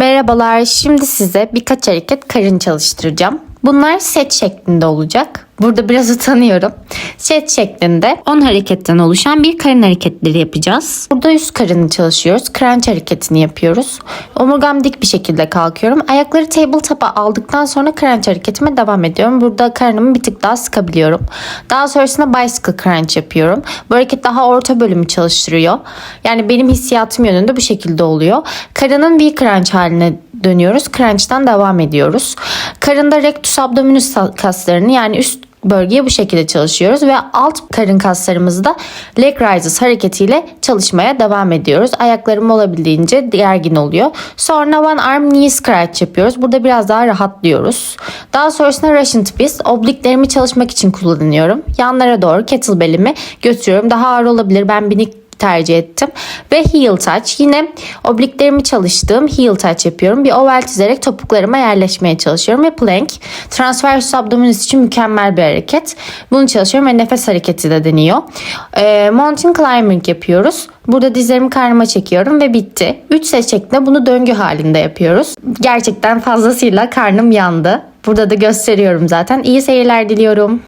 Merhabalar, şimdi size birkaç hareket karın çalıştıracağım. Bunlar set şeklinde olacak. Burada biraz utanıyorum. Set şeklinde 10 hareketten oluşan bir karın hareketleri yapacağız. Burada üst karını çalışıyoruz. Crunch hareketini yapıyoruz. Omurgam dik bir şekilde kalkıyorum. Ayakları tabletop'a aldıktan sonra crunch hareketime devam ediyorum. Burada karnımı bir tık daha sıkabiliyorum. Daha sonrasında bicycle crunch yapıyorum. Bu hareket daha orta bölümü çalıştırıyor. Yani benim hissiyatım yönünde bu şekilde oluyor. Karının V crunch haline dönüyoruz. Crunch'tan devam ediyoruz. Karında rectus abdominis kaslarını yani üst bölgeye bu şekilde çalışıyoruz ve alt karın kaslarımızı da leg raises hareketiyle çalışmaya devam ediyoruz. Ayaklarım olabildiğince gergin oluyor. Sonra one arm knee scratch yapıyoruz. Burada biraz daha rahatlıyoruz. Daha sonrasında Russian twist. Obliklerimi çalışmak için kullanıyorum. Yanlara doğru kettlebell'imi götürüyorum. Daha ağır olabilir. Ben binik tercih ettim. Ve heel touch. Yine obliklerimi çalıştığım heel touch yapıyorum. Bir oval çizerek topuklarıma yerleşmeye çalışıyorum. Ve plank. Transversus abdominis için mükemmel bir hareket. Bunu çalışıyorum ve nefes hareketi de deniyor. Ee, mountain climbing yapıyoruz. Burada dizlerimi karnıma çekiyorum ve bitti. 3 set şeklinde bunu döngü halinde yapıyoruz. Gerçekten fazlasıyla karnım yandı. Burada da gösteriyorum zaten. İyi seyirler diliyorum.